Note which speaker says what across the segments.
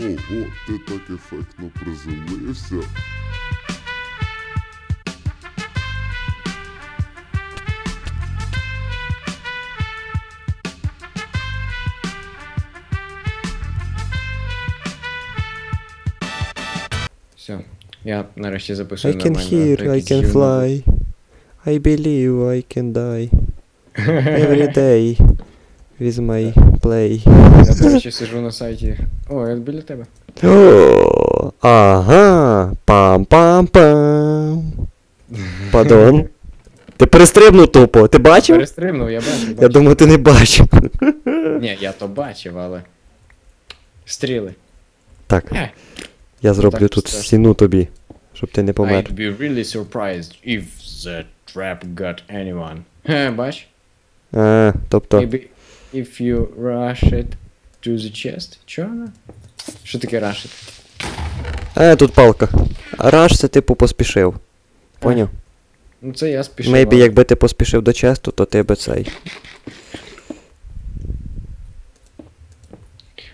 Speaker 1: Ого, ти так ефектно приземлився.
Speaker 2: Все. Я нарешті записую
Speaker 3: I can
Speaker 2: нормально.
Speaker 3: hear,
Speaker 2: так,
Speaker 3: I
Speaker 2: якийсь
Speaker 3: can
Speaker 2: гівно.
Speaker 3: fly. I believe I can die. Every day. With my play.
Speaker 2: Я, до речі, сижу на сайті. О, я біля тебе.
Speaker 3: О, Ага. Пам-пам-пам. Падон. Ти перестрибнув тупо. Ти бачив?
Speaker 2: Перестрибнув, я бачу.
Speaker 3: Я думаю, ти не бачив.
Speaker 2: Ні, я то бачив, але. Стріли.
Speaker 3: Так,
Speaker 2: Е.
Speaker 3: я зроблю
Speaker 2: Так,
Speaker 3: тут
Speaker 2: страшно.
Speaker 3: стіну тобі, щоб ти не помер.
Speaker 2: I'd be really surprised if the trap got anyone. Хе, бач?
Speaker 3: А, тобто.
Speaker 2: Maybe if you rush it to the chest. Чо? Що таке it?
Speaker 3: Е, тут палка. Раш це типу поспішив. Поняв?
Speaker 2: Ну це я спішив.
Speaker 3: Мейбі,
Speaker 2: але-
Speaker 3: якби ти поспішив до честу, то ти би цей.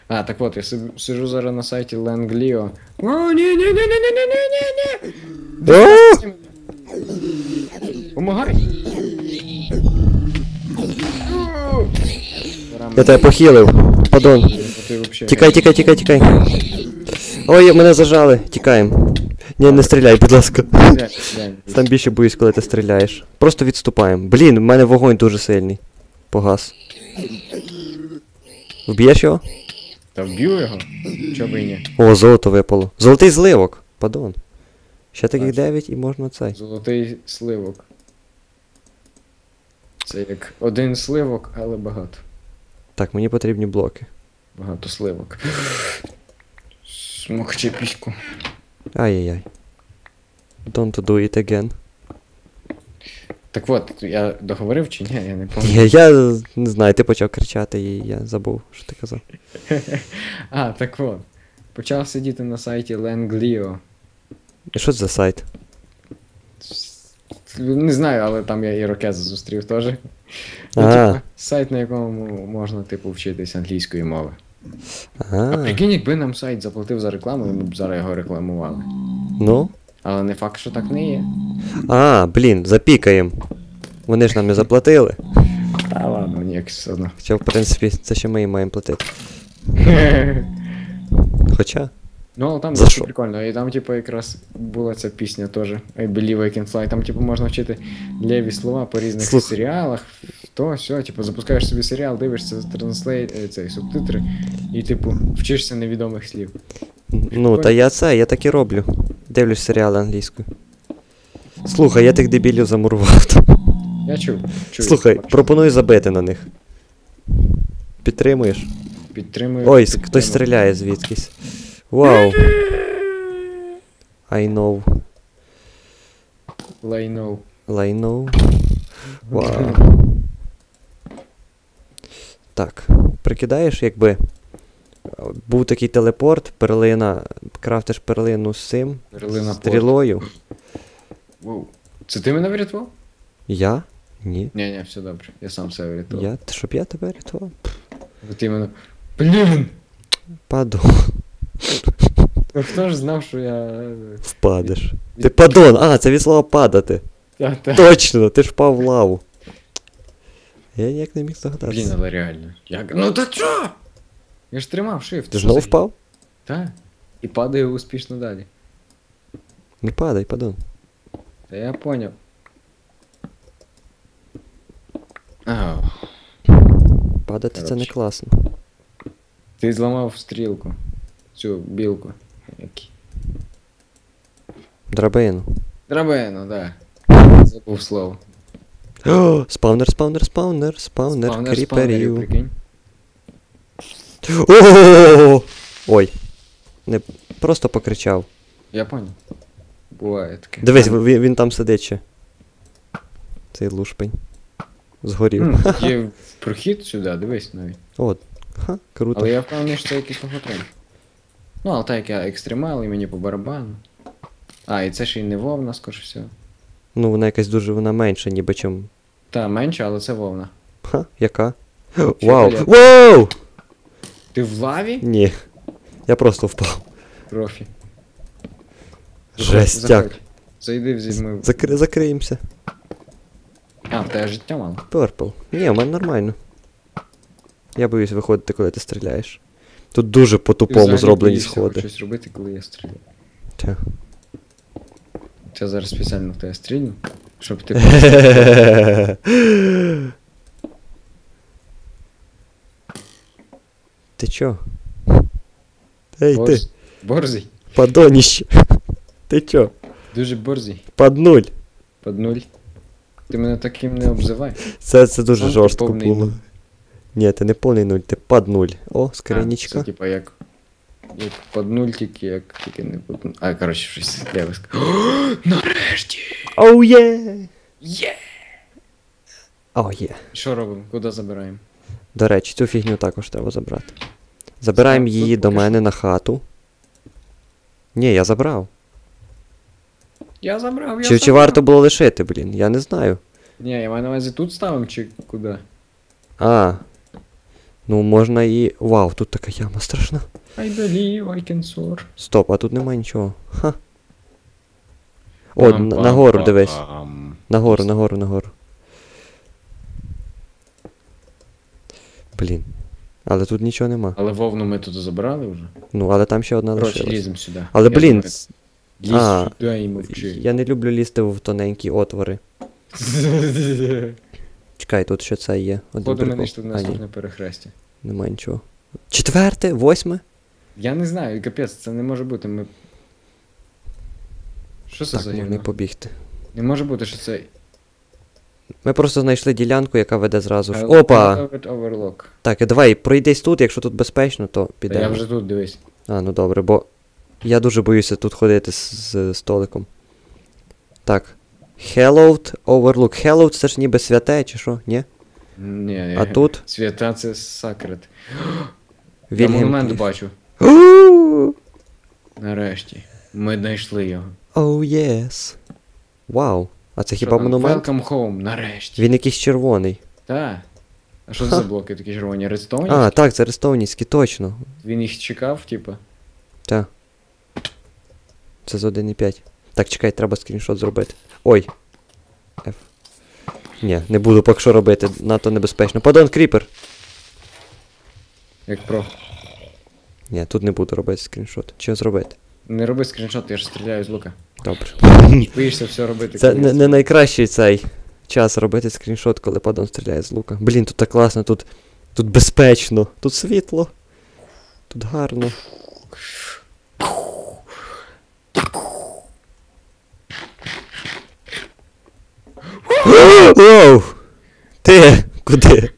Speaker 2: А, так от, я сижу зараз на сайті Langlio. О, ні, ні, ні, ні, ні, ні, ні, ні, ні. Помагай.
Speaker 3: Я тебе похилив. Падон. Тікай, тікай, тікай, тікай. Ой, мене зажали. Тікаємо. Ні, не стріляй, будь ласка. Там більше боюсь, коли ти стріляєш. Просто відступаємо. Блін, в мене вогонь дуже сильний. Погас. Вб'єш його?
Speaker 2: Та вб'ю його. Чо би і ні.
Speaker 3: О, золото випало. Золотий зливок. Падон. Ще таких
Speaker 2: Бачу.
Speaker 3: 9 і можна цей.
Speaker 2: Золотий сливок. Це як один сливок, але багато.
Speaker 3: Так, мені потрібні блоки.
Speaker 2: Багато сливок. Смокче піську.
Speaker 3: Ай-яй-яй. Don't do it again.
Speaker 2: Так от, я договорив чи ні, я не
Speaker 3: Я,
Speaker 2: пам'ятаю.
Speaker 3: я не знаю, ти почав кричати і я забув, що ти казав.
Speaker 2: А, так от. Почав сидіти на сайті Langlio.
Speaker 3: І що це за сайт?
Speaker 2: Не знаю, але там я ірокеза зустрів теж. Ну,
Speaker 3: А.
Speaker 2: типа, сайт, на якому можна, типу, вчитись англійської мови. А прикинь, якби нам сайт заплатив за рекламу, ми б зараз його рекламували.
Speaker 3: Ну?
Speaker 2: Але не факт, що так не є.
Speaker 3: А, блін, запікаєм. Вони ж нам не заплатили.
Speaker 2: Та ладно, мені все одно.
Speaker 3: Хоча, в принципі, це ще ми їм маємо платити. Хоча.
Speaker 2: Ну, але там
Speaker 3: За
Speaker 2: дуже
Speaker 3: що?
Speaker 2: прикольно. І там, типу, якраз була ця пісня теж. I believe I can fly. Там, типу, можна вчити леві слова по різних
Speaker 3: Слух.
Speaker 2: серіалах. То, все, типу, запускаєш собі серіал, дивишся транслейт, е, цей субтитри, і, типу, вчишся невідомих слів.
Speaker 3: Ну, та я це, я так і роблю. Дивлюсь серіали англійською. Слухай, я тих дебілів замурував. там.
Speaker 2: Я чув. чую.
Speaker 3: Слухай,
Speaker 2: бачу.
Speaker 3: пропоную забити на них. Підтримуєш?
Speaker 2: Підтримую.
Speaker 3: Ой, с-
Speaker 2: підтримую.
Speaker 3: хтось стріляє звідкись. Вау. I know.
Speaker 2: Лайно.
Speaker 3: Know. Вау. Так, прикидаєш, якби е, був такий телепорт, перлина, крафтиш перлину з цим,
Speaker 2: Перлина
Speaker 3: стрілою.
Speaker 2: Воу. Це ти мене врятував?
Speaker 3: Я? Ні.
Speaker 2: Ні, ні, все добре. Я сам себе врятував.
Speaker 3: Я, щоб я тебе рятував?
Speaker 2: От іменно. Блін!
Speaker 3: Падон.
Speaker 2: Ну хто ж знав, що я. е,
Speaker 3: Впадеш. Ти падон! А, це від слова падати.
Speaker 2: Та, та.
Speaker 3: Точно, ти ж впав в лаву. Я ніяк не міг
Speaker 2: Блін,
Speaker 3: здогадатися.
Speaker 2: але реально. Як... Ну та чо? Я ж тримав shift.
Speaker 3: Ти знову впав?
Speaker 2: Так. І падаю успішно далі.
Speaker 3: Не падай, падон.
Speaker 2: Та я поняв. Ау.
Speaker 3: Падати це не
Speaker 2: Коротше.
Speaker 3: класно.
Speaker 2: Ти зламав стрілку. Цю білку.
Speaker 3: Драбину.
Speaker 2: Драбину, да. Забув слово.
Speaker 3: О, спаунер, спаунер, спаунер, спаунер, кріперів. О! Ой. Не просто покричав.
Speaker 2: Я поняв. Буває таке.
Speaker 3: Дивись, він, він там сидить ще. Цей лушпень. Згорів.
Speaker 2: Є прохід сюди, дивись навіть.
Speaker 3: От. Ха, круто.
Speaker 2: Але я впевнений, що це якийсь логотрон. Ну, але так як я екстремал, і мені по барабану. А, і це ще й не вовна, скоріше всього.
Speaker 3: Ну, вона якась дуже вона менша, ніби чим.
Speaker 2: Та, менше, але це вовна.
Speaker 3: Ха, яка? Вау!
Speaker 2: палет.
Speaker 3: Вау!
Speaker 2: Ти в лаві?
Speaker 3: Ні. Я просто впав.
Speaker 2: Профі.
Speaker 3: Жестяк.
Speaker 2: Заходь. Зайди візьми.
Speaker 3: Закри... Закриємося.
Speaker 2: А, в тебе життя мало.
Speaker 3: Purple. Ні, у мене нормально. Я боюсь виходити, коли ти стріляєш. Тут дуже по-тупому зроблені сходи.
Speaker 2: Щось робити, коли я стріляю.
Speaker 3: Тя.
Speaker 2: Я зараз спеціально в тебе стрільну, щоб ти
Speaker 3: Ти чо? Ей ти,
Speaker 2: борз... борзий.
Speaker 3: падоніще. Ти чо?
Speaker 2: Дуже борзий.
Speaker 3: Под нуль.
Speaker 2: Под нуль. Ти мене таким не обзивай.
Speaker 3: Це, це дуже
Speaker 2: Сам ти
Speaker 3: жорстко
Speaker 2: повний
Speaker 3: було.
Speaker 2: нуль.
Speaker 3: Ні, ти не повний нуль, ти под нуль. О,
Speaker 2: А, Це
Speaker 3: скринічка.
Speaker 2: типа як. Як под нуль, тільки як тільки не под нуль. А, коротше, щось я би сказав. Нарешті!
Speaker 3: Оу є!
Speaker 2: Є!
Speaker 3: О, є.
Speaker 2: Що робимо? Куди забираємо?
Speaker 3: До речі, цю фігню також треба забрати. Забираємо її
Speaker 2: тут
Speaker 3: до мене на хату. Ні, я забрав.
Speaker 2: Я забрав, я
Speaker 3: Чи, чи
Speaker 2: забрав.
Speaker 3: варто було лишити, блін? Я не знаю.
Speaker 2: Ні, я маю на увазі тут ставимо чи куди?
Speaker 3: А. Ну, можна і. Вау, тут така яма страшна.
Speaker 2: I believe I can soar.
Speaker 3: Стоп, а тут нема нічого. Ха. О, н- нагору дивись.
Speaker 2: Пам-пам-пам.
Speaker 3: Нагору, нагору, нагору. Блін. Але тут нічого нема.
Speaker 2: Але вовну ми тут забрали вже.
Speaker 3: Ну, але там ще одна
Speaker 2: Коротше,
Speaker 3: лишилась.
Speaker 2: ліземо сюди.
Speaker 3: Але,
Speaker 2: Я
Speaker 3: блін,
Speaker 2: думаю,
Speaker 3: с-
Speaker 2: Лізь
Speaker 3: а,
Speaker 2: сюди і мовчи.
Speaker 3: я не люблю лізти в тоненькі отвори. Чекай, тут ще це є. Один
Speaker 2: Походу
Speaker 3: прикол.
Speaker 2: мене ж тут
Speaker 3: А, ні,
Speaker 2: наступне перехрестя.
Speaker 3: нема нічого. Четверте, восьме?
Speaker 2: Я не знаю, капець, це не може бути. Ми. Що це
Speaker 3: Так,
Speaker 2: за
Speaker 3: можна і
Speaker 2: гівно?
Speaker 3: побігти.
Speaker 2: Не може бути, що це.
Speaker 3: Ми просто знайшли ділянку, яка веде зразу ж. Опа!
Speaker 2: Overlock.
Speaker 3: Так, давай, пройдись тут, якщо тут безпечно, то
Speaker 2: Та
Speaker 3: підемо.
Speaker 2: я вже тут дивись.
Speaker 3: А, ну добре, бо я дуже боюся тут ходити з, з столиком. Так. Hallowed Overlook. Hallowed це ж ніби святе, чи що? Ні?
Speaker 2: Ні,
Speaker 3: А тут?
Speaker 2: Свята це сакрет. Я монумент бачу. Нарешті. Ми знайшли його.
Speaker 3: Oh, yes. Вау. А це хіба монумент?
Speaker 2: Welcome home, нарешті.
Speaker 3: Він якийсь червоний.
Speaker 2: Так. А що це за блоки такі червоні? Редстоуні?
Speaker 3: А, так, це рестовніський, точно.
Speaker 2: Він їх чекав, типа.
Speaker 3: Так. Це з 1.5. Так, чекай, треба скріншот зробити. Ой. F. Ні, не буду поки що робити, надто небезпечно. Падон кріпер!
Speaker 2: Як про.
Speaker 3: Ні, тут не буду робити скріншот. Що зробити?
Speaker 2: Не роби скріншот, я ж стріляю з лука.
Speaker 3: Добре.
Speaker 2: Боїшся все робити.
Speaker 3: Це не, не найкращий цей час робити скріншот, коли падон стріляє з лука. Блін, тут так класно, тут, тут безпечно, тут світло. Тут гарно. Оу! Ти! Куди?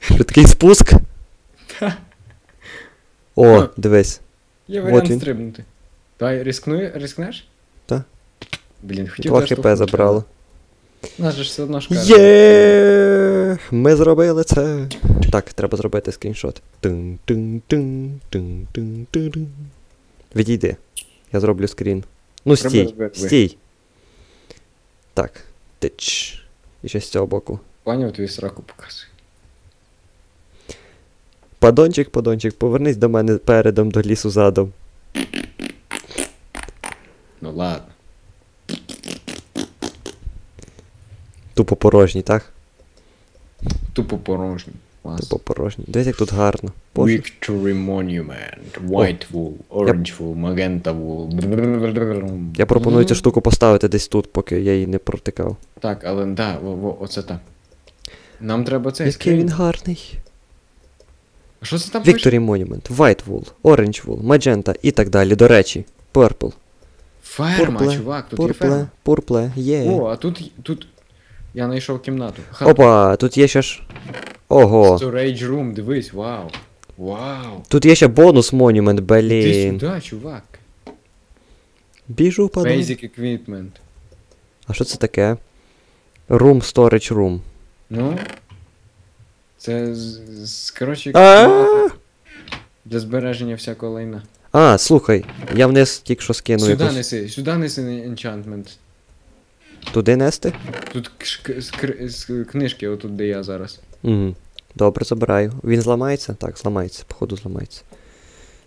Speaker 3: Швидкий спуск? О, дивись.
Speaker 2: Є варіант
Speaker 3: він.
Speaker 2: стрибнути. Давай, рискну, рискнеш?
Speaker 3: Та.
Speaker 2: Блін, хотів
Speaker 3: 2
Speaker 2: теж
Speaker 3: хп забрало.
Speaker 2: Нас же ж все одно каже.
Speaker 3: Є! Ми зробили це. Так, треба зробити скріншот. Тин, тин, тин, тин, тин, тин. Відійди. Я зроблю скрін. Ну, стій, стій. Так. Тич. І ще з цього боку.
Speaker 2: Пані твій сраку показує.
Speaker 3: Падончик, падончик, повернись до мене передом до лісу задом.
Speaker 2: Ну ладно.
Speaker 3: Тупо порожній, так?
Speaker 2: Тупо порожній. Клас.
Speaker 3: Тупо порожній. Дивись, як тут гарно. Боже.
Speaker 2: Victory Monument. White wool, orange wool, magenta wool.
Speaker 3: Я пропоную цю штуку поставити десь тут, поки я її не протикав.
Speaker 2: Так, але да, во, во, оце так. Нам треба цей
Speaker 3: Який
Speaker 2: скрін.
Speaker 3: він гарний.
Speaker 2: А що це там пише?
Speaker 3: Victory Monument, White Wool, Orange Wool, Magenta і так далі. До речі, Purple.
Speaker 2: Ферма, чувак, тут є
Speaker 3: Purple,
Speaker 2: ферма.
Speaker 3: Purple, є.
Speaker 2: О, а тут, тут я знайшов кімнату. Ха-
Speaker 3: Опа, тут є ще ж. Ого.
Speaker 2: Storage room, дивись, вау. Вау.
Speaker 3: Тут є ще бонус
Speaker 2: Ти
Speaker 3: блін.
Speaker 2: сюди, чувак.
Speaker 3: Біжу, падон.
Speaker 2: Basic equipment.
Speaker 3: А що це таке? Room Storage Room.
Speaker 2: Ну. Це з, з коротше, для збереження всякого лайна.
Speaker 3: А, слухай, я вниз тільки що скинув
Speaker 2: Сюди
Speaker 3: якусь.
Speaker 2: неси, сюди неси enchantment.
Speaker 3: Туди нести?
Speaker 2: Тут кш- з, кр- з книжки, отут де я зараз.
Speaker 3: Угу. Добре, забираю. Він зламається? Так, зламається, походу зламається.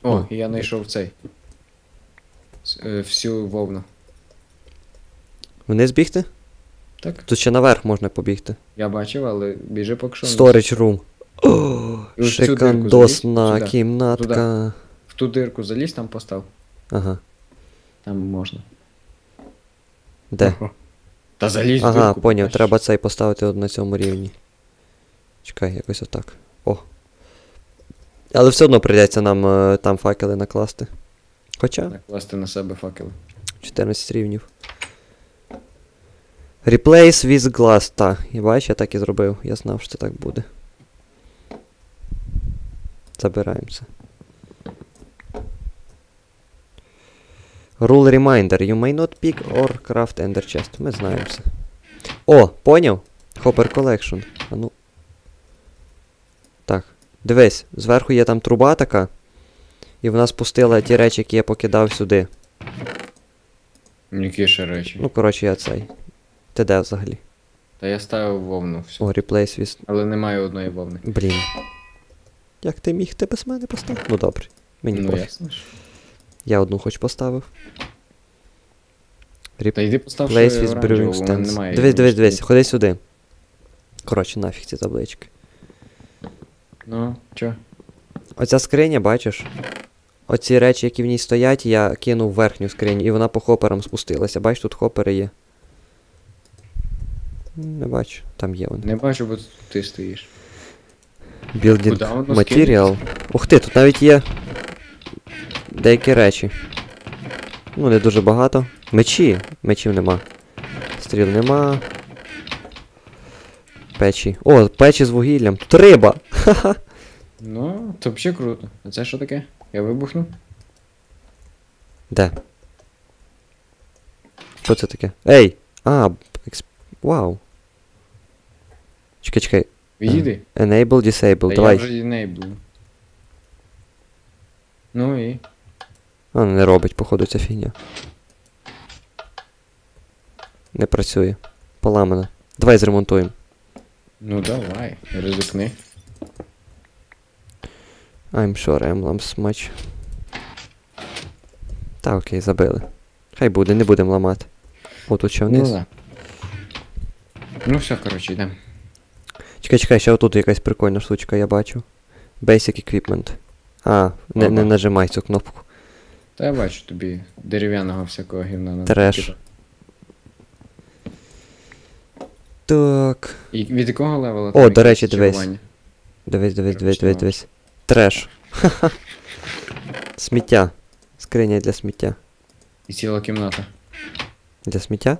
Speaker 2: О, і я знайшов цей. Е, Всю вовну.
Speaker 3: Вниз бігти?
Speaker 2: Так?
Speaker 3: Тут ще наверх можна побігти.
Speaker 2: Я бачив, але біжи поки що.
Speaker 3: Storage room. О, шикандосна кімнатка.
Speaker 2: В ту дирку залізь, там постав.
Speaker 3: Ага.
Speaker 2: Там можна.
Speaker 3: Де?
Speaker 2: Та залізь
Speaker 3: Ага,
Speaker 2: дирку.
Speaker 3: поняв, треба цей поставити на цьому рівні. Чекай, якось отак. О. Але все одно прийдеться нам е, там факели накласти. Хоча
Speaker 2: Накласти на себе факели.
Speaker 3: 14 рівнів. Replace with glass. Та, і бач, я так і зробив. Я знав, що це так буде. Забираємося. Rule reminder. You may not pick or craft ender chest. Ми знаємо це. О, поняв? Hopper Collection. А ну. Дивись, зверху є там труба така. І вона спустила ті речі, які я покидав сюди.
Speaker 2: Які ще речі.
Speaker 3: Ну, коротше, я цей. Ти де взагалі?
Speaker 2: Та я ставив вовну всю.
Speaker 3: О, replace with...
Speaker 2: Але немає одної вовни.
Speaker 3: Блін. Як ти міг? Ти без мене поставив? Ну добре. Мені
Speaker 2: ну ясно.
Speaker 3: Я одну хоч поставив.
Speaker 2: Та йди постав
Speaker 3: Replace with brewing stands. Дивись, дивись, дивись, ходи сюди. Коротше, нафіг ці таблички.
Speaker 2: Ну, чо?
Speaker 3: Оця скриня, бачиш? Оці речі, які в ній стоять, я кинув в верхню скриню, і вона по хоперам спустилася. Бачиш, тут хопери є. Не бачу, там є вони.
Speaker 2: Не бачу, бо ти стоїш. Воно
Speaker 3: Material. Ух ти, тут навіть є деякі речі. Ну, не дуже багато. Мечі. Мечів нема. Стріл нема. Печі. О, печі з вугіллям. Тут риба! Ха-ха.
Speaker 2: Ну, то взагалі круто. А це що таке? Я вибухну?
Speaker 3: Де? Що це таке? Ей! А, експ... Вау. Чекай, чекай.
Speaker 2: Відійди.
Speaker 3: Enable, disable,
Speaker 2: Та
Speaker 3: давай.
Speaker 2: я вже enable. Ну і.
Speaker 3: А, не робить, походу, ця фігня. Не працює. Поламана. Давай зремонтуємо.
Speaker 2: Ну давай, ризикни.
Speaker 3: I'm sure emblems much. Та окей, забили. Хай буде, не будемо ламати. О, тут ще вниз.
Speaker 2: Ну, ну все, коротше, йдемо.
Speaker 3: Чекай, чекай, ще отут якась прикольна штучка, я бачу. Basic equipment. А, не, не нажимай цю кнопку.
Speaker 2: Та я бачу тобі дерев'яного всякого гівна на
Speaker 3: Треш. Так.
Speaker 2: І від якого левела?
Speaker 3: О, до речі, дивись. Дивись, дивись, дивись, дивись, дивись. Треш. Сміття. Скриня для сміття.
Speaker 2: І ціла кімната.
Speaker 3: Для сміття?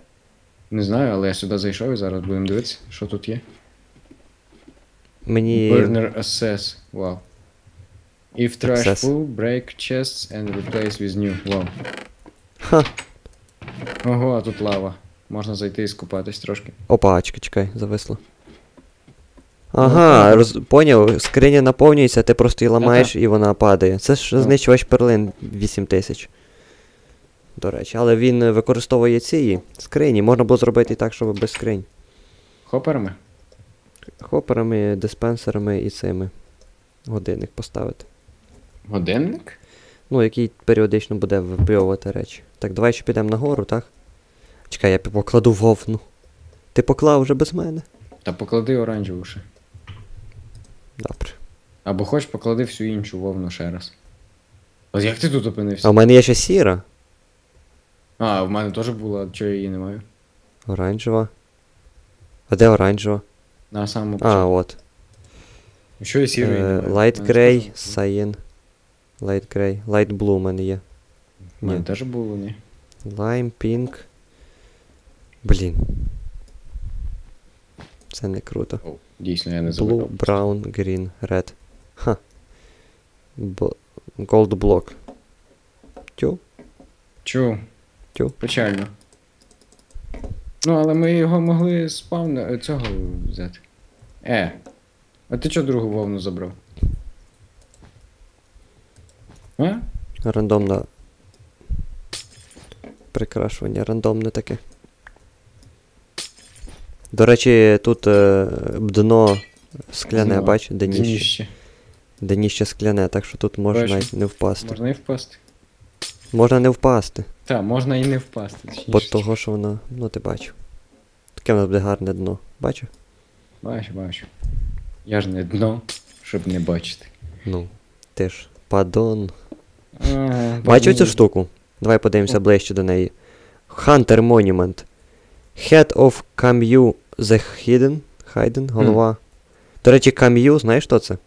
Speaker 2: Не знаю, але я сюди зайшов і зараз будемо дивитися, що тут є.
Speaker 3: Мені.
Speaker 2: Burner Assess. Вау. If trash
Speaker 3: Access.
Speaker 2: full, break chests and replace with new. Вау.
Speaker 3: Ха.
Speaker 2: Ого, а тут лава. Можна зайти і скупатись трошки.
Speaker 3: Опа, чекай, чекай, зависло. Ага, роз... поняв, скриня наповнюється, ти просто її ламаєш і вона падає. Це ж
Speaker 2: Ну.
Speaker 3: знищувач перлин 8000. До речі, але він використовує ці скрині. Можна було зробити і так, щоб без скринь.
Speaker 2: Хоперами?
Speaker 3: Хоперами, диспенсерами і цими. Годинник поставити.
Speaker 2: Годинник?
Speaker 3: Ну, який періодично буде вибивати речі. Так, давай ще підемо нагору, так? Чекай, я покладу вовну. Ти поклав вже без мене?
Speaker 2: Та поклади оранжеву ще.
Speaker 3: Добре.
Speaker 2: Або хоч поклади всю іншу вовну ще раз. От як ти тут опинився?
Speaker 3: А в мене є ще сіра.
Speaker 2: А, в мене теж була, а чого я її не маю.
Speaker 3: Оранжева. А де оранжева?
Speaker 2: На самому
Speaker 3: А,
Speaker 2: початку.
Speaker 3: от.
Speaker 2: Що я сірий?
Speaker 3: Е, Light Grey, Cyan. Light Grey. Light Blue у мене є.
Speaker 2: У мене теж було, ні.
Speaker 3: Lime, Pink. Блін. Це не круто.
Speaker 2: О, дійсно, я не
Speaker 3: Blue,
Speaker 2: забув.
Speaker 3: Brown, Green, Red. Ха. Б- Gold Block. Тю.
Speaker 2: Чув.
Speaker 3: Тю.
Speaker 2: Печально. Ну, але ми його могли спавна е, цього взяти. Е. А ти чого другу вовну забрав? А?
Speaker 3: Рандомне. Прикрашування, рандомне таке. До речі, тут е, дно скляне,
Speaker 2: Дно.
Speaker 3: бач, дніще.
Speaker 2: Дніще.
Speaker 3: Дніще скляне, так що тут можна
Speaker 2: Бачу.
Speaker 3: навіть не впасти.
Speaker 2: Можна і впасти.
Speaker 3: Можна не впасти,
Speaker 2: Так, можна і не впасти.
Speaker 3: бо того, що воно. Ну ти бачив. Таке в нас буде гарне дно. Бачив?
Speaker 2: Бачу, бачу. Я ж не дно, щоб не бачити.
Speaker 3: Ну. Ти ж падон.
Speaker 2: Ага,
Speaker 3: Бачив цю штуку? Давай подивимося ближче до неї. Hunter Monument. Head of Camus the Hidden. Hidden, голова. До речі, Camus, знаєш що це?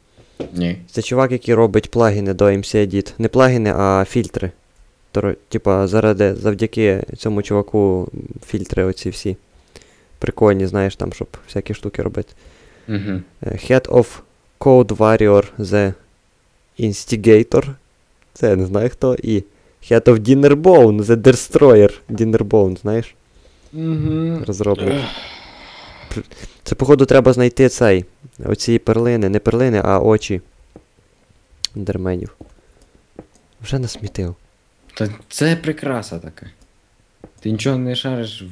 Speaker 2: Ні.
Speaker 3: Це чувак, який робить плагіни до MC Edit. Не плагіни, а фільтри. Тор- Типа, заради, завдяки цьому чуваку фільтри оці всі. Прикольні, знаєш, там, щоб всякі штуки робити. Е, Head of Code Warrior The Instigator. Це я не знаю хто. І Head of Dinnerbone The Destroyer. Dinnerbone, знаєш?
Speaker 2: Угу.
Speaker 3: Розробник. Це, походу, треба знайти цей. Оці перлини. Не перлини, а очі. Ендерменів. Вже насмітив.
Speaker 2: Та це прикраса така. Ти нічого не шариш, в-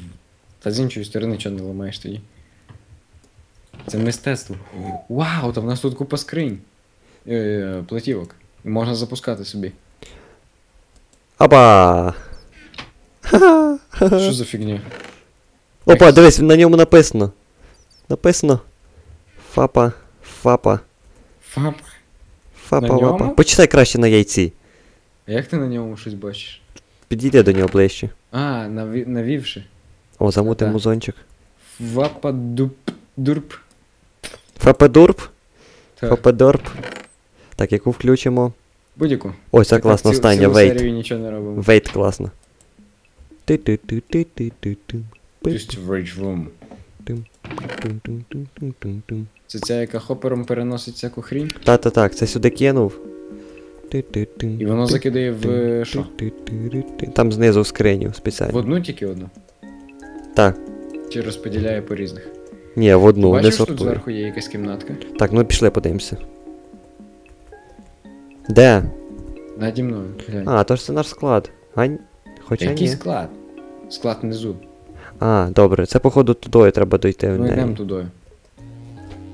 Speaker 2: та з іншої сторони нічого не ламаєш тоді. Це мистецтво. Вау, та в нас тут купа скринь. Е, платівок. І можна запускати собі.
Speaker 3: Апа!
Speaker 2: Що за фігня?
Speaker 3: Опа, дивись, на ньому написано. Написано. Фапа, фапа,
Speaker 2: Фап.
Speaker 3: фапа,
Speaker 2: На ньому?
Speaker 3: Почитай краще на яйці.
Speaker 2: А як ти на ньому щось бачиш?
Speaker 3: Підійди до нього ближче.
Speaker 2: А, наві... навівши.
Speaker 3: О, замутив
Speaker 2: Та.
Speaker 3: музончик.
Speaker 2: Вапа дуп дурп.
Speaker 3: Фападурп,
Speaker 2: Так,
Speaker 3: фападорп. Так, яку включимо.
Speaker 2: будь-яку.
Speaker 3: Ой, це класно остання,
Speaker 2: цілу
Speaker 3: вейт.
Speaker 2: серію нічого
Speaker 3: класно. Ти-ти-ти-ти-ти-ти-тум.
Speaker 2: Just rage room. Це ця, яка хопером переносить всяку хрінь,
Speaker 3: Та-та так, це сюди кинув.
Speaker 2: і воно закидає в е, що?
Speaker 3: Там знизу в скриню спеціально.
Speaker 2: В одну тільки одну?
Speaker 3: Так.
Speaker 2: Чи розподіляє по різних?
Speaker 3: Ні, в одну, не
Speaker 2: Бачиш, тут зверху є якась кімнатка?
Speaker 3: Так, ну пішли подивимося. Де?
Speaker 2: Наді мною. Глянь.
Speaker 3: А, то ж це наш склад. А, Хоча
Speaker 2: Який
Speaker 3: ні.
Speaker 2: склад? Склад внизу.
Speaker 3: А, добре, це походу туди треба дойти. в
Speaker 2: Ну йдемо туди.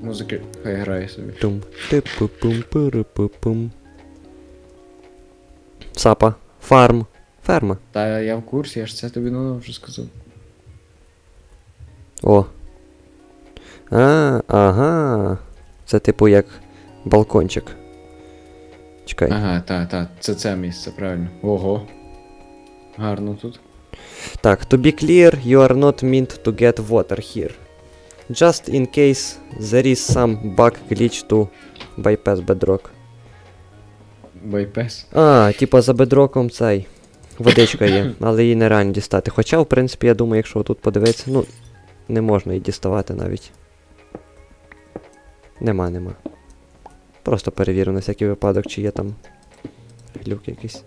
Speaker 2: Музики хай грає собі.
Speaker 3: Тум, типу-пум, пиру-пу-пум. Сапа. Фарм. Ферма.
Speaker 2: Та я в курсі, я ж це тобі давно вже сказав.
Speaker 3: О. А, ага. Це типу як балкончик. Чекай.
Speaker 2: Ага, та, та, це це місце, правильно. Ого. Гарно тут.
Speaker 3: Так, to be clear, you are not meant to get water here. Just in case there is some bug glitch to bypass bedrock.
Speaker 2: Байпес.
Speaker 3: А, типа за бедроком цей. Водичка є, але її нереально дістати. Хоча, в принципі, я думаю, якщо тут подивитися, ну, не можна її діставати навіть. Нема, нема. Просто перевірю на всякий випадок, чи є там глюк якийсь.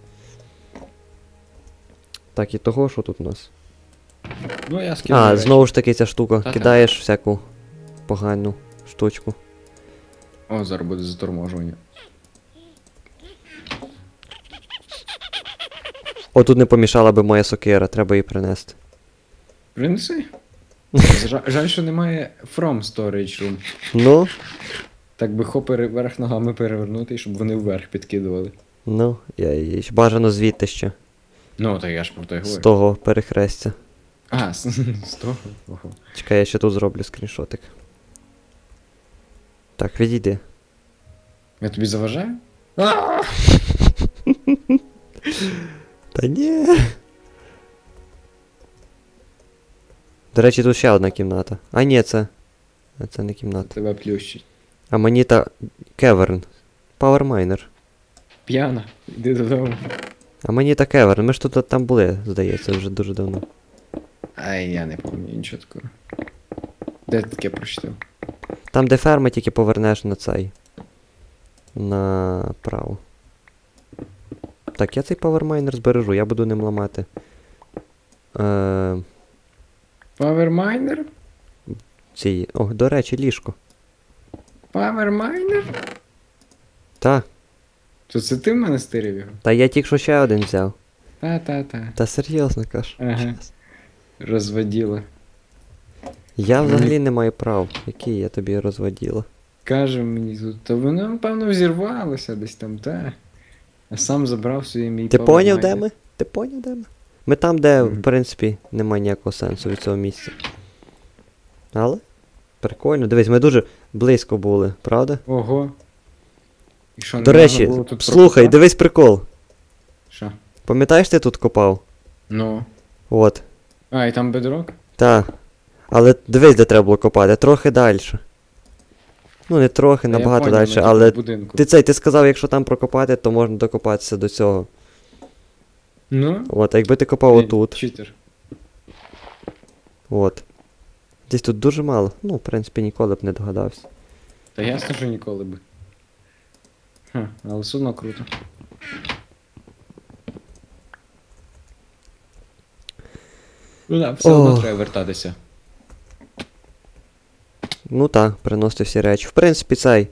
Speaker 3: Так, і того, що тут у нас?
Speaker 2: Ну я скину.
Speaker 3: А,
Speaker 2: речі.
Speaker 3: знову ж таки ця штука.
Speaker 2: Та-та.
Speaker 3: Кидаєш всяку погану штучку.
Speaker 2: О, зараз буде заторможування.
Speaker 3: О, тут не помішала би моя сокира, треба її принести.
Speaker 2: Принеси. Жа- Жаль, що немає From Storage Room.
Speaker 3: Ну,
Speaker 2: Так би хопери вверх ногами перевернути, щоб вони вверх підкидували.
Speaker 3: ну, я її. Бажано звідти ще.
Speaker 2: Ну, так я ж про те й
Speaker 3: З того перехрестя.
Speaker 2: А, з, з того. Ого.
Speaker 3: Чекай, я ще тут зроблю скріншотик. Так, відійди.
Speaker 2: Я тобі заважаю?
Speaker 3: Та ні. До речі, тут ще одна кімната. А ні, це. Це не кімната.
Speaker 2: Тебе плющить.
Speaker 3: А мені та. Кеверн. Пауермайнер.
Speaker 2: П'яна. Іди додому.
Speaker 3: А мені та Кеверн. Ми ж тут там були, здається, вже дуже давно.
Speaker 2: Ай, я не пам'ятаю нічого такого. Де ти таке прочитав?
Speaker 3: Там, де ферма, тільки повернеш на цей. Направо. Так, я цей павермайнер збережу, я буду ним ламати. Е,
Speaker 2: Павермайнер?
Speaker 3: ці. О, до речі, ліжко.
Speaker 2: Павермайнер?
Speaker 3: Та.
Speaker 2: То це ти в мене стирив його?
Speaker 3: Та я тільки що ще один взяв.
Speaker 2: Та-та-та.
Speaker 3: Та серйозно каш.
Speaker 2: Ага. Розводіла.
Speaker 3: Я взагалі не маю прав. Які я тобі розводіла.
Speaker 2: Каже мені тут, то воно, напевно, взірвалося десь там, та. А сам забрав собі мій
Speaker 3: Ти поняв, де ми? Ти поняв, де ми? Ми там, де, в принципі, немає ніякого сенсу від цього місця. Але? Прикольно, дивись, ми дуже близько були, правда?
Speaker 2: Ого. І що,
Speaker 3: До
Speaker 2: не
Speaker 3: речі,
Speaker 2: можна було тут
Speaker 3: слухай,
Speaker 2: прокопати?
Speaker 3: дивись прикол.
Speaker 2: Що?
Speaker 3: Пам'ятаєш, ти тут копав?
Speaker 2: Ну.
Speaker 3: От.
Speaker 2: А, і там бедрок?
Speaker 3: Та. Але дивись, де треба було копати, трохи далі. Ну, не трохи,
Speaker 2: Та я
Speaker 3: набагато
Speaker 2: поняв,
Speaker 3: далі,
Speaker 2: тут
Speaker 3: але
Speaker 2: в будинку.
Speaker 3: ти цей, ти сказав, якщо там прокопати, то можна докопатися до цього.
Speaker 2: Ну?
Speaker 3: От, а якби ти копав
Speaker 2: Ти
Speaker 3: отут,
Speaker 2: Читер.
Speaker 3: от. Десь тут дуже мало. Ну, в принципі, ніколи б не догадався.
Speaker 2: Та ясно, що ніколи би. Ха, але все одно круто. Ну да, все одно треба вертатися.
Speaker 3: Ну так, приносити всі речі. В принципі, цей.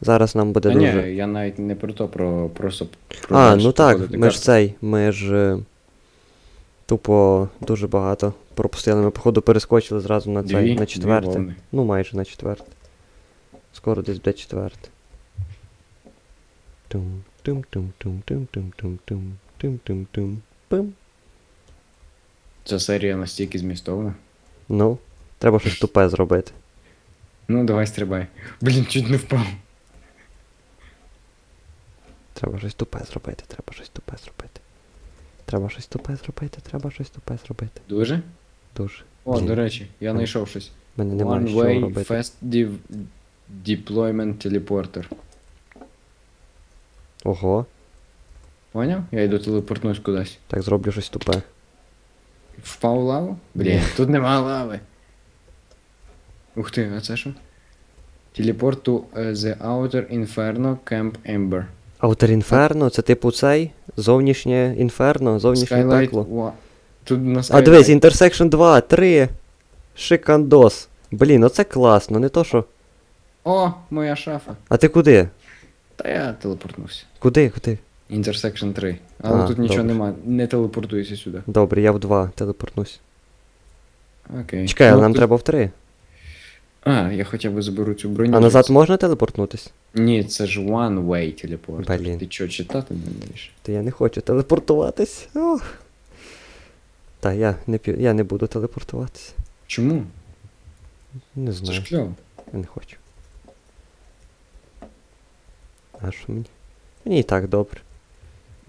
Speaker 3: Зараз нам буде
Speaker 2: Та
Speaker 3: дуже.
Speaker 2: ні, я навіть не про то, про просто про
Speaker 3: А, ну так, ми ж цей, ми ж е, тупо дуже багато пропустили. Ми, походу, перескочили зразу на цей,
Speaker 2: дві-
Speaker 3: на четверте. Ну, майже на четверте. Скоро десь буде четверте. Тум, тум, тум, тум, тум, тум, тум, тум, тум, тум, тум, пим.
Speaker 2: Ця серія настільки змістовна.
Speaker 3: Ну, треба щось тупе зробити.
Speaker 2: Ну, давай стрибай. Блін, чуть не впав.
Speaker 3: Треба щось тупе зробити, треба щось тупе зробити. Треба щось тупе зробити, треба щось тупе зробити.
Speaker 2: Дуже?
Speaker 3: Дуже.
Speaker 2: О,
Speaker 3: Блін.
Speaker 2: до речі, я знайшов щось.
Speaker 3: Мене немає
Speaker 2: One
Speaker 3: що
Speaker 2: way
Speaker 3: робити.
Speaker 2: fast div- deployment teleporter.
Speaker 3: Ого,
Speaker 2: Поняв? Я йду телепортнусь кудись.
Speaker 3: так зроблю щось тупе.
Speaker 2: Впав у лаву? Блін, тут нема лави. Ух ти, а це що? Телепорт to е, the outer inferno camp Ember.
Speaker 3: Аутер інферно, це типу цей? Зовнішнє інферно, зовнішнє
Speaker 2: Skylight
Speaker 3: пекло.
Speaker 2: wa- Тут на
Speaker 3: А
Speaker 2: Skylight.
Speaker 3: дивись, Intersection 2, 3. Шикандос. Блін, оце класно, не то що.
Speaker 2: О, моя шафа.
Speaker 3: А ти куди?
Speaker 2: Та я телепортнувся.
Speaker 3: Куди, куди?
Speaker 2: Intersection 3. Але
Speaker 3: А,
Speaker 2: тут нічого
Speaker 3: добре.
Speaker 2: нема. Не телепортуйся сюди.
Speaker 3: Добре, я в 2 телепортнусь.
Speaker 2: Окей.
Speaker 3: Чекай,
Speaker 2: Ну,
Speaker 3: але нам
Speaker 2: тут-
Speaker 3: треба в 3.
Speaker 2: А, я хоча б заберу цю броню.
Speaker 3: А назад можна телепортнутись?
Speaker 2: Ні, це ж one way телепорт.
Speaker 3: Блін.
Speaker 2: Ти що, читати не вмієш?
Speaker 3: То я не хочу телепортуватись. Ох. Та я не п'ю, я не буду телепортуватися.
Speaker 2: Чому?
Speaker 3: Не
Speaker 2: Це
Speaker 3: знаю.
Speaker 2: ж кльово.
Speaker 3: Я не хочу. А що мені? Мені і так добре.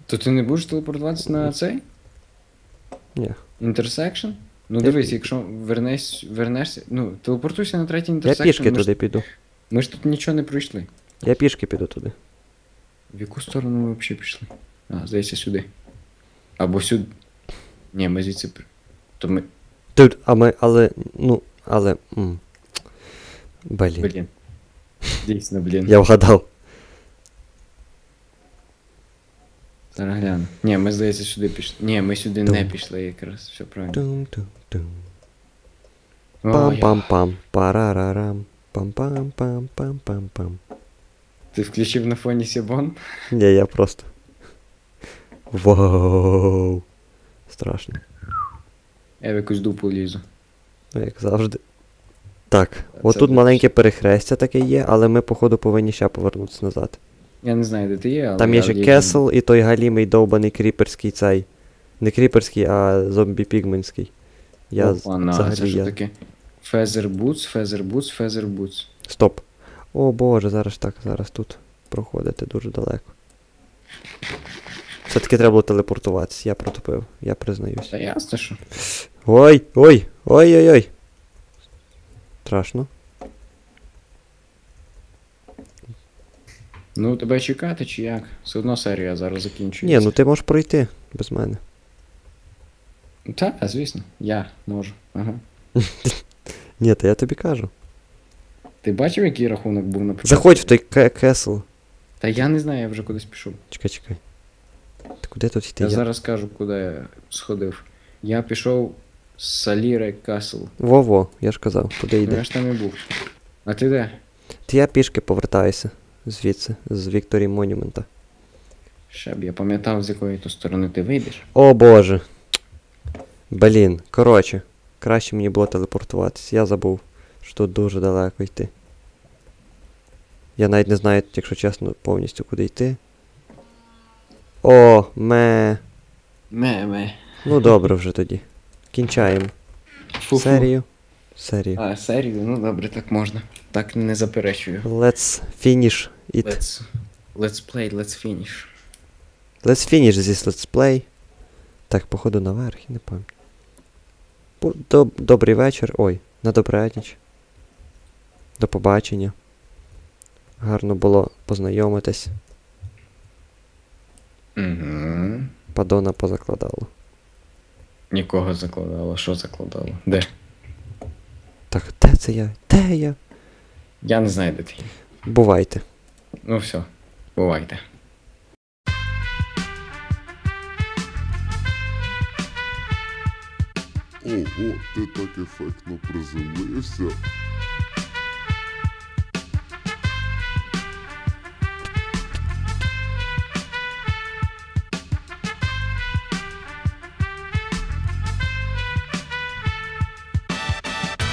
Speaker 2: То ти не будеш телепортуватися на цей?
Speaker 3: Ні.
Speaker 2: Intersection? Ну
Speaker 3: Я-
Speaker 2: дивись, якщо вернеш, вернешся. Ну, телепортуйся на третій
Speaker 3: Я
Speaker 2: Intersection.
Speaker 3: пішки
Speaker 2: ми, ж,
Speaker 3: туди піду.
Speaker 2: ми ж тут нічого не пройшли.
Speaker 3: Я пішки піду туди.
Speaker 2: В яку сторону ми взагалі пішли? А, здається, сюди. Або сюди. Ні, ми звідси. То ми.
Speaker 3: Тут, а ми, але, ну, але. М. Блін.
Speaker 2: Блін. Дійсно, блін.
Speaker 3: Я вгадав.
Speaker 2: Зараз гляну. Ні, ми здається сюди пішли. Ні, ми сюди не пішли якраз. Все правильно.
Speaker 3: Тум-тум-тум. Пам-пам-пам. Парарарам. Пам-пам-пам-пам-пам-пам.
Speaker 2: Ти включив на фоні Сібон?
Speaker 3: Ні, я просто. Вау. Страшно.
Speaker 2: Я в якусь дупу лізу.
Speaker 3: Ну, як завжди. Так, отут маленьке перехрестя таке є, але ми, походу, повинні ще повернутися назад.
Speaker 2: Я не знаю, де ти є, але.
Speaker 3: Там є ще кесл і той галімий довбаний кріперський цей. Не кріперський, а зомбі пігменський. Я з-
Speaker 2: Опа,
Speaker 3: взагалі
Speaker 2: це що таке? Фезер Бутс, Фезер Бутс, Фезер Бутс.
Speaker 3: Стоп. О боже, зараз так, зараз тут проходити дуже далеко. Все-таки треба було телепортуватися, я протупив, я признаюсь.
Speaker 2: Та ясно, що.
Speaker 3: Ой, ой, ой-ой-ой. Страшно.
Speaker 2: Ну, тебе чекати чи як? Все одно серія зараз закінчується.
Speaker 3: Ні, ну ти можеш пройти без мене.
Speaker 2: Та, звісно, я можу. Ага.
Speaker 3: Ні, то я тобі кажу.
Speaker 2: Ти бачив, який рахунок був на початку?
Speaker 3: Заходь в той ке- кесл.
Speaker 2: Та я не знаю, я вже кудись пішов.
Speaker 3: Чекай, чекай. Ти куди тут йти?
Speaker 2: Я
Speaker 3: Я...
Speaker 2: зараз кажу, куди я сходив. Я пішов з Саліре Касл.
Speaker 3: Во-во, я ж казав, туди
Speaker 2: Ну,
Speaker 3: йди.
Speaker 2: я ж там і був. А ти де?
Speaker 3: Ти я пішки повертаюся звідси, з Вікторії Монумента.
Speaker 2: Ще б я пам'ятав, з якої то сторони ти вийдеш.
Speaker 3: О боже. Блін, коротше, краще мені було телепортуватись, я забув, що тут дуже далеко йти. Я навіть не знаю, якщо чесно, повністю куди йти. О, ме.
Speaker 2: Ме-ме.
Speaker 3: Ну добре вже тоді. Кінчаємо.
Speaker 2: Фу-фу.
Speaker 3: Серію. Серію.
Speaker 2: А, серію? Ну добре, так можна. Так не заперечую.
Speaker 3: Let's finish it.
Speaker 2: Let's, let's play, let's finish.
Speaker 3: Let's finish this let's play. Так, походу наверх, я не пам'ятаю. Доб- добрий вечір. Ой, на добраніч. До побачення. Гарно було познайомитись.
Speaker 2: Угу.
Speaker 3: Падона позакладало.
Speaker 2: Нікого закладало. Що закладало? Де?
Speaker 3: Так, де це я? Де я?
Speaker 2: Я не знаю, де ти.
Speaker 3: Бувайте.
Speaker 2: Ну все, бувайте.
Speaker 1: Ого, ти так ефектно приземлився.